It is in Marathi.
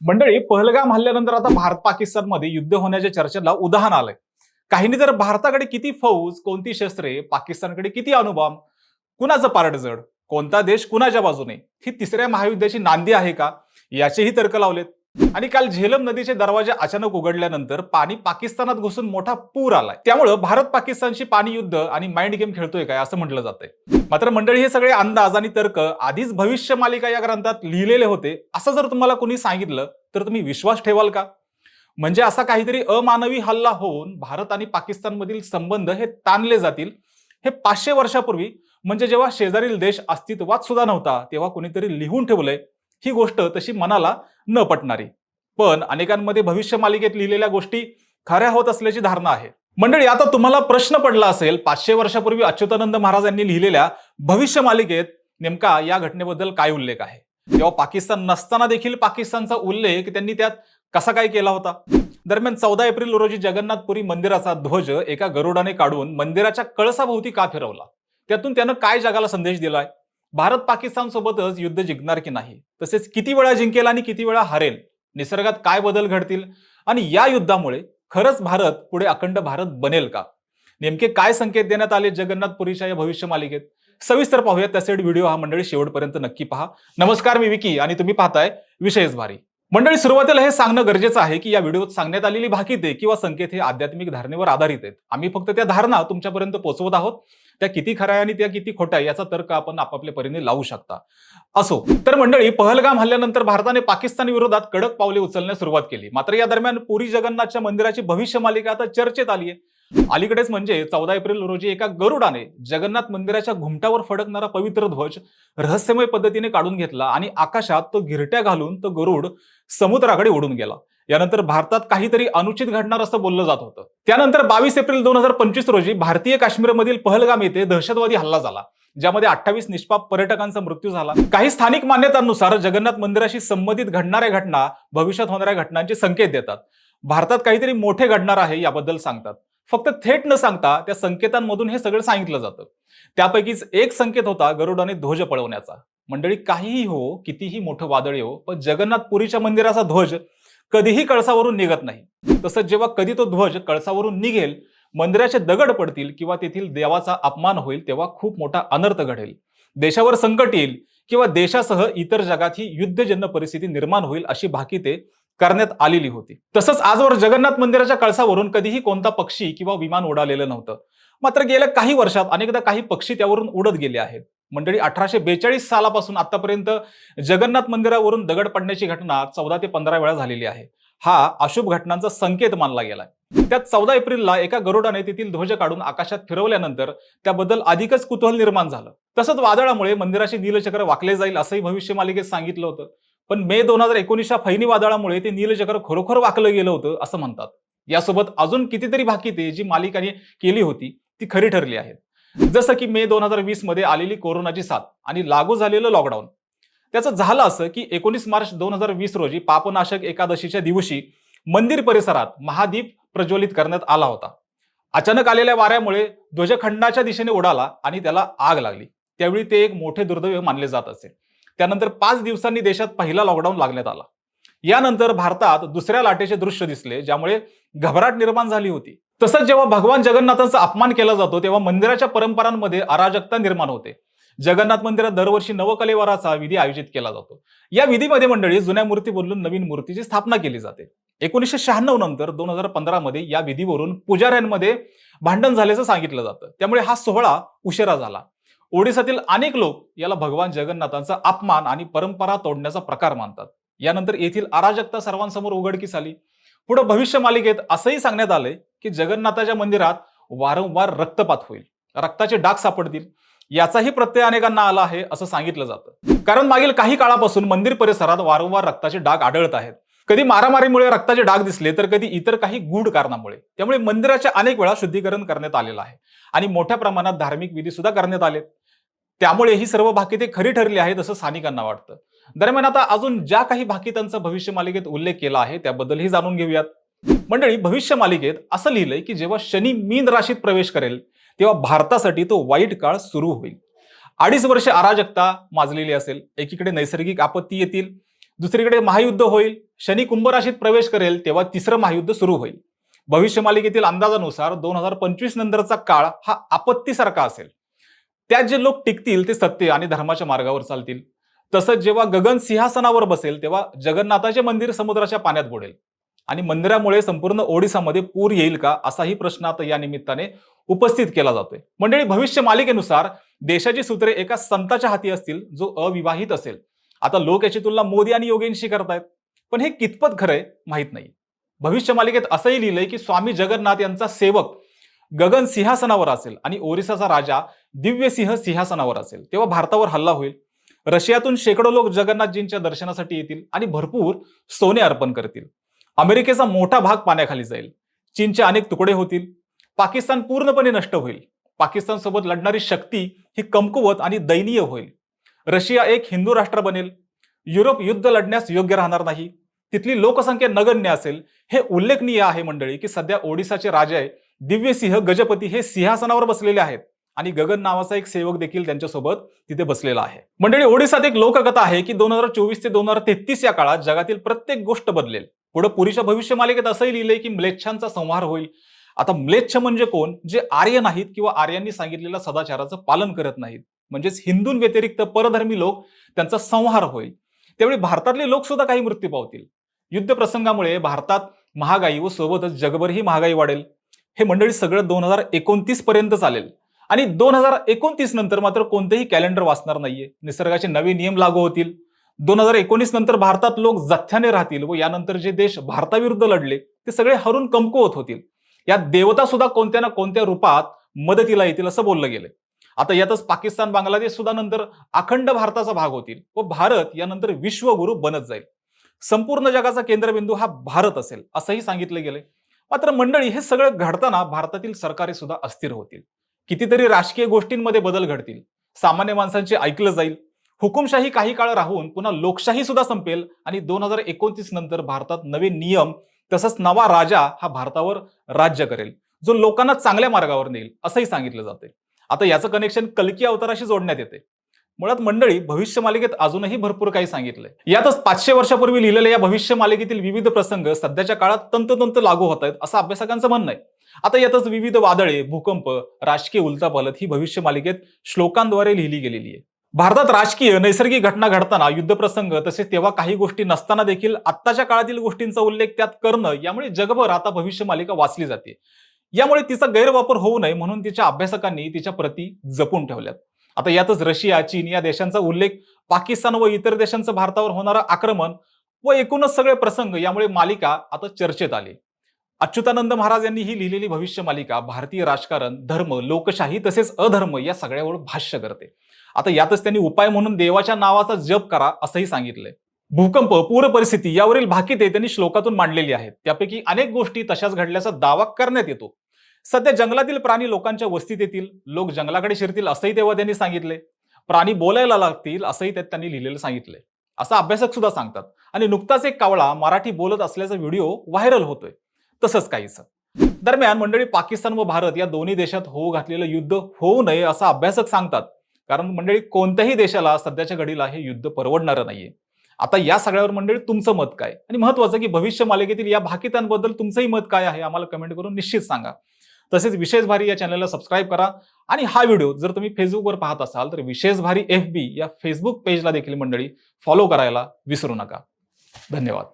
मंडळी पहलगाम हल्ल्यानंतर आता भारत पाकिस्तानमध्ये युद्ध होण्याच्या चर्चेला उदाहरण आलंय. काहींनी तर भारताकडे किती फौज कोणती शस्त्रे पाकिस्तानकडे किती अणुबॉम्ब कुणाचं पारड जड कोणता देश कुणाच्या बाजूने ही तिसऱ्या महायुद्धाची नांदी आहे का? याचेही तर्क लावलेत. आणि काल झेलम नदीचे दरवाजे अचानक उघडल्यानंतर पाणी पाकिस्तानात घुसून मोठा पूर आलाय. त्यामुळं भारत पाकिस्तानशी पाणी युद्ध आणि माइंड गेम खेळतोय काय असं म्हटलं जातंय. मात्र मंडळी हे सगळे अंदाज आणि तर्क आधीच भविष्य मालिका या ग्रंथात लिहिलेले होते. असं जर तुम्हाला कोणी सांगितलं तर तुम्ही विश्वास ठेवाल का? म्हणजे असा काहीतरी अमानवी हल्ला होऊन भारत आणि पाकिस्तानमधील संबंध हे ताणले जातील. हे पाचशे वर्षापूर्वी म्हणजे जेव्हा शेजारील देश अस्तित्वात सुद्धा नव्हता तेव्हा कोणीतरी लिहून ठेवलंय ही गोष्ट तशी मनाला न पटणारी. पण अनेकांमध्ये भविष्य मालिकेत लिहिलेल्या गोष्टी खऱ्या होत असल्याची धारणा आहे. मंडळी आता तुम्हाला प्रश्न पडला असेल पाचशे वर्षापूर्वी अच्युतानंद महाराज यांनी लिहिलेल्या भविष्य मालिकेत नेमका या घटनेबद्दल काय उल्लेख आहे? तेव्हा पाकिस्तान नसताना देखील पाकिस्तानचा उल्लेख त्यांनी त्यात कसा काय केला होता? दरम्यान चौदा एप्रिल रोजी जगन्नाथपुरी मंदिराचा ध्वज एका गरुडाने काढून मंदिराच्या कळसाभोवती का फिरवला? त्यातून त्यानं काय जगाला संदेश दिलाय? भारत पाकिस्तान सोबतच युद्ध जिंकणार की नाही? तसेच किती वेळा जिंकेल आणि किती वेळा हरेल? निसर्गात काय बदल घडतील? आणि या युद्धामुळे खरंच भारत पुढे अखंड भारत बनेल का? नेमके काय संकेत देण्यात आले जगन्नाथपुरीच्या या भविष्य मालिकेत? सविस्तर पाहूया त्यासाठी व्हिडिओ हा मंडळी शेवटपर्यंत नक्की पहा. नमस्कार मी विकी आणि तुम्ही पाहताय विषयच भारी. मंडळी सुरुवातीला हे सांगणं गरजेचं आहे की या व्हिडिओत सांगण्यात आलेली भाकिते किंवा संकेत हे आध्यात्मिक धारणेवर आधारित आहेत. आम्ही फक्त त्या धारणा तुमच्यापर्यंत पोहोचवत आहोत. त्या किती खऱ्या आणि त्या किती खोट्या याचा तर्क आपण आपापल्या परीने लावू शकता. असो तर मंडळी पहलगाम हल्ल्यानंतर भारताने पाकिस्तान विरोधात कडक पावले उचलण्यास सुरुवात केली. मात्र या दरम्यान पुरी जगन्नाथच्या मंदिराची भविष्य मालिका आता चर्चेत आली आहे. अलीकडेच म्हणजे चौदा एप्रिल रोजी एका गरुडाने जगन्नाथ मंदिराच्या घुमटावर फडकणारा पवित्र ध्वज रहस्यमय पद्धतीने काढून घेतला आणि आकाशात तो गिरट्या घालून तो गरुड समुद्राकडे उडून गेला. यानंतर भारतात काहीतरी अनुचित घडणार असं बोललं जात होतं. त्यानंतर बावीस एप्रिल दोन हजार पंचवीस रोजी भारतीय काश्मीरमधील पहलगाम येथे दहशतवादी हल्ला झाला ज्यामध्ये अठ्ठावीस निष्पाप पर्यटकांचा मृत्यू झाला. काही स्थानिक मान्यतांनुसार जगन्नाथ मंदिराशी संबंधित घडणाऱ्या घटना भविष्यात होणाऱ्या घटनांचे संकेत देतात. भारतात काहीतरी मोठे घडणार आहे याबद्दल सांगतात. फक्त थेट न सांगता त्या संकेतांमधून हे सगळं सांगितलं जातं. त्यापैकीच एक संकेत होता गरुडाने ध्वज पळवण्याचा. मंडळी काहीही हो कितीही मोठं वादळ हो पण जगन्नाथपुरीच्या मंदिराचा ध्वज कधीही कळसावरून निघत नाही. तसंच जेव्हा कधी तो ध्वज कळसावरून निघेल मंदिराचे दगड पडतील किंवा तेथील देवाचा अपमान होईल तेव्हा खूप मोठा अनर्थ घडेल. देशावर संकट येईल किंवा देशासह इतर जगात ही युद्धजन्य परिस्थिती निर्माण होईल अशी भाकिते करण्यात आलेली होती. तसंच आजवर जगन्नाथ मंदिराच्या कळसावरून कधीही कोणता पक्षी किंवा विमान उडालेलं नव्हतं. मात्र गेल्या काही वर्षात अनेकदा काही पक्षी त्यावरून उडत गेले आहेत. मंडळी अठराशे बेचाळीस सालापासून आतापर्यंत जगन्नाथ मंदिरावरून दगड पडण्याची घटना चौदा ते पंधरा वेळा झालेली आहे. हा अशुभ घटनांचा संकेत मानला गेलाय. त्यात चौदा एप्रिलला एका गरुडाने तेथील ध्वज काढून आकाशात फिरवल्यानंतर त्याबद्दल अधिकच कुतूहल निर्माण झालं. तसंच वादळामुळे मंदिराचे नीलचक्र वाकले जाईल असंही भविष्य मालिकेत सांगितलं होतं. पण मे दोन हजार एकोणीसच्या फैनी वादळामुळे ते नीलचक्र खरोखर वाकलं गेलं होतं असं म्हणतात. यासोबत अजून कितीतरी भाकिते जी मालिकाने केली होती ती खरी ठरली आहेत. जसं की मे दोन हजार वीसमध्ये आलेली कोरोनाची साथ आणि लागू झालेलं लॉकडाऊन त्याचं झालं असं की एकोणीस मार्च दोन हजार वीस रोजी पापनाशक एकादशीच्या दिवशी मंदिर परिसरात महादीप प्रज्वलित करण्यात आला होता. अचानक आलेल्या वाऱ्यामुळे ध्वजखंडाच्या दिशेने उडाला आणि त्याला आग लागली. त्यावेळी ते एक मोठे दुर्दैव मानले जात असे. त्यानंतर पाच दिवसांनी देशात पहिला लॉकडाऊन लागण्यात आला. यानंतर भारतात दुसऱ्या लाटेचे दृश्य दिसले ज्यामुळे घबराट निर्माण झाली होती. तसंच जेव्हा भगवान जगन्नाथांचा अपमान केला जातो तेव्हा मंदिराच्या परंपरांमध्ये अराजकता निर्माण होते. जगन्नाथ मंदिरात दरवर्षी नवकलेवाराचा विधी आयोजित केला जातो. या विधीमध्ये मंडळी जुन्या मूर्ती बदलून नवीन मूर्तीची स्थापना केली जाते. एकोणीसशे शहाण्णव नंतर दोन हजार पंधरा मध्ये या विधीवरून पुजाऱ्यांमध्ये भांडण झाल्याचं सांगितलं जातं. त्यामुळे हा सोहळा उशिरा झाला. ओडिसातील अनेक लोक याला भगवान जगन्नाथांचा अपमान आणि परंपरा तोडण्याचा प्रकार मानतात. यानंतर येथील अराजकता सर्वांसमोर उघडकीस आली. पुढे भविष्य मालिकेत असंही सांगण्यात आलंय की जगन्नाथाच्या मंदिरात वारंवार रक्तपात होईल. रक्ताचे डाग सापडतील. याचाही प्रत्यय अनेकांना आला आहे असं सांगितलं जातं. कारण मागील काही काळापासून मंदिर परिसरात वारंवार रक्ताचे डाग आढळत आहेत. कधी मारामारीमुळे रक्ताचे डाग दिसले तर कधी इतर काही गूढ कारणामुळे. त्यामुळे मंदिराचे अनेक वेळा शुद्धीकरण करण्यात आलेलं आहे. आणि मोठ्या प्रमाणात धार्मिक विधी सुद्धा करण्यात आले त्यामुळे ही सर्व भाकिते खरी ठरली आहेत असं स्थानिकांना वाटतं. दरम्यान आता अजून ज्या काही भाकितांचा भविष्य मालिकेत उल्लेख केला आहे त्याबद्दलही जाणून घेऊयात. मंडळी भविष्य मालिकेत असं लिहिलंय की जेव्हा शनी मीन राशीत प्रवेश करेल तेव्हा भारतासाठी तो वाईट काळ सुरू होईल. अडीच वर्ष अराजकता माजलेली असेल. एकीकडे नैसर्गिक आपत्ती येतील दुसरीकडे महायुद्ध होईल. शनी कुंभ राशीत प्रवेश करेल तेव्हा तिसरं महायुद्ध सुरू होईल. भविष्य मालिकेतील अंदाजानुसार दोन हजार पंचवीस नंतरचा काळ हा आपत्तीसारखा असेल. त्यात जे लोक टिकतील ते सत्य आणि धर्माच्या मार्गावर चालतील. तसंच जेव्हा गगन सिंहासनावर बसेल तेव्हा जगन्नाथाचे मंदिर समुद्राच्या पाण्यात बुडेल. आणि मंदिरामुळे संपूर्ण ओडिसामध्ये पूर येईल का असाही प्रश्न आता या निमित्ताने उपस्थित केला जातोय. मंडळी भविष्य मालिकेनुसार देशाची सूत्रे एका संताच्या हाती असतील जो अविवाहित असेल. आता लोक याची तुलना मोदी आणि योगेंशी करतायत. पण हे कितपत खरंय माहीत नाही. भविष्य मालिकेत असंही लिहिलंय की स्वामी जगन्नाथ यांचा सेवक गगन सिंहासनावर असेल आणि ओरिसाचा राजा दिव्यसिंह सिंहासनावर असेल. तेव्हा भारतावर हल्ला होईल. रशियातून शेकडो लोक जगन्नाथजींच्या दर्शनासाठी येतील आणि भरपूर सोने अर्पण करतील. अमेरिकेचा मोठा भाग पाण्याखाली जाईल. चीनचे अनेक तुकडे होतील. पाकिस्तान पूर्णपणे नष्ट होईल. पाकिस्तान सोबत लढणारी शक्ती ही कमकुवत आणि दयनीय होईल. रशिया एक हिंदू राष्ट्र बनेल. युरोप युद्ध लढण्यास योग्य राहणार नाही. तिथली लोकसंख्या नगण्य असेल. हे उल्लेखनीय आहे मंडळी की सध्या ओडिसाचे राजे दिव्यसिंह गजपती हे सिंहासनावर बसलेले आहेत. आणि गगन नावाचा एक सेवक देखील त्यांच्यासोबत तिथे बसलेला आहे. मंडळी ओडिसात एक लोककथा आहे की दोन हजार चोवीस ते दोन हजार तेहतीस या काळात जगातील प्रत्येक गोष्ट बदलेल. पुढे पुरीच्या भविष्य मालिकेत असंही लिहिलंय की म्लेच्छांचा संहार होईल. आता म्लेच्छ म्हणजे कोण? जे आर्य नाहीत किंवा आर्यांनी सांगितलेल्या सदाचाराचं पालन करत नाहीत. म्हणजेच हिंदूंव्यतिरिक्त परधर्मी लोक त्यांचा संहार होईल. त्यावेळी भारतातले लोक सुद्धा काही मृत्यू पावतील. युद्ध प्रसंगामुळे भारतात महागाई व सोबतच जगभरही महागाई वाढेल. हे मंडळी सगळं दोन हजार एकोणतीस पर्यंत चालेल. आणि दोन हजार एकोणतीस नंतर मात्र कोणतेही कॅलेंडर वाचणार नाहीये. निसर्गाचे नवे नियम लागू होतील. दोन हजार एकोणीस नंतर भारतात लोक जथ्याने राहतील व यानंतर जे देश भारताविरुद्ध लढले ते सगळे हरून कमकुवत होतील. या देवता सुद्धा कोणत्या ना कोणत्या रूपात मदतीला येतील असं बोललं गेलं आता यातच पाकिस्तान बांगलादेश सुद्धा नंतर अखंड भारताचा भाग होतील व भारत यानंतर विश्वगुरु बनत जाईल. संपूर्ण जगाचा केंद्रबिंदू हा भारत असेल असंही सांगितलं गेलंय. मात्र मंडळी हे सगळं घडताना भारतातील सरकारे सुद्धा अस्थिर होतील. कितीतरी राजकीय गोष्टींमध्ये बदल घडतील. सामान्य माणसांचे ऐकलं जाईल. हुकुमशाही काही काळ राहून पुन्हा लोकशाही सुद्धा संपेल आणि दोन हजार एकोणतीस नंतर भारतात नवे नियम तसंच नवा राजा हा भारतावर राज्य करेल. जो लोकांना चांगल्या मार्गावर नेईल असंही सांगितलं जाते आता याचं कनेक्शन कलकी अवताराशी जोडण्यात येते मुळात मंडळी भविष्य मालिकेत अजूनही भरपूर काही सांगितलंय. यातच पाचशे वर्षापूर्वी लिहिलेल्या या भविष्य मालिकेतील विविध प्रसंग सध्याच्या काळात तंतोतंत लागू होत आहेत असं अभ्यासकांचं म्हणणं आहे. आता यातच विविध वादळे भूकंप राजकीय उलतापालत ही भविष्य मालिकेत श्लोकांद्वारे लिहिली गेलेली आहे. भारतात राजकीय नैसर्गिक घटना घडताना युद्धप्रसंग तसेच तेव्हा काही गोष्टी नसताना देखील आत्ताच्या काळातील गोष्टींचा उल्लेख त्यात करणं यामुळे जगभर आता भविष्य मालिका वाचली जाते. यामुळे तिचा गैरवापर होऊ नये म्हणून तिच्या अभ्यासकांनी तिच्या प्रती जपून ठेवल्यात. आता यातच रशिया चीन या देशांचा उल्लेख पाकिस्तान व इतर देशांचं भारतावर होणारं आक्रमण व एकूणच सगळे प्रसंग यामुळे मालिका आता चर्चेत आली. अच्युतानंद महाराज यांनी ही लिहिलेली भविष्य मालिका भारतीय राजकारण धर्म लोकशाही तसेच अधर्म या सगळ्यावर भाष्य करते. आता यातच त्यांनी उपाय म्हणून देवाच्या नावाचा जप करा असंही सांगितलंय. भूकंप पूर परिस्थिती यावरील भाकिते त्यांनी श्लोकातून मांडलेली आहेत. त्यापैकी अनेक गोष्टी तशाच घडल्याचा दावा करण्यात येतो. सध्या जंगलातील प्राणी लोकांच्या वस्तीत येतील. लोक जंगलाकडे शिरतील असंही तेव्हा त्यांनी सांगितले. प्राणी बोलायला लागतील असंही त्यात त्यांनी लिहिलेलं सांगितलंय असं अभ्यासक सुद्धा सांगतात. आणि नुकताच एक कावळा मराठी बोलत असल्याचा व्हिडिओ व्हायरल होतोय. तसंच काहीच दरम्यान मंडळी पाकिस्तान व भारत या दोन्ही देशात होऊ घातलेलं युद्ध होऊ नये असं अभ्यासक सांगतात. कारण मंडळी कोणत्याही देशाला सध्याच्या घडीला हे युद्ध परवडणारं नाहीये. आता या सगळ्यावर मंडळी तुमचं मत काय? आणि महत्वाचं की भविष्य मालिकेतील या भाकितांबद्दल तुमचंही मत काय आहे? आम्हाला कमेंट करून निश्चित सांगा. तसेच विशेष भारी या चॅनलला सबस्क्राईब करा. आणि हा व्हिडिओ जर तुम्ही फेसबुकवर पाहत असाल तर विशेष भारी एफ बी या फेसबुक पेजला देखील मंडळी फॉलो करायला विसरू नका. धन्यवाद.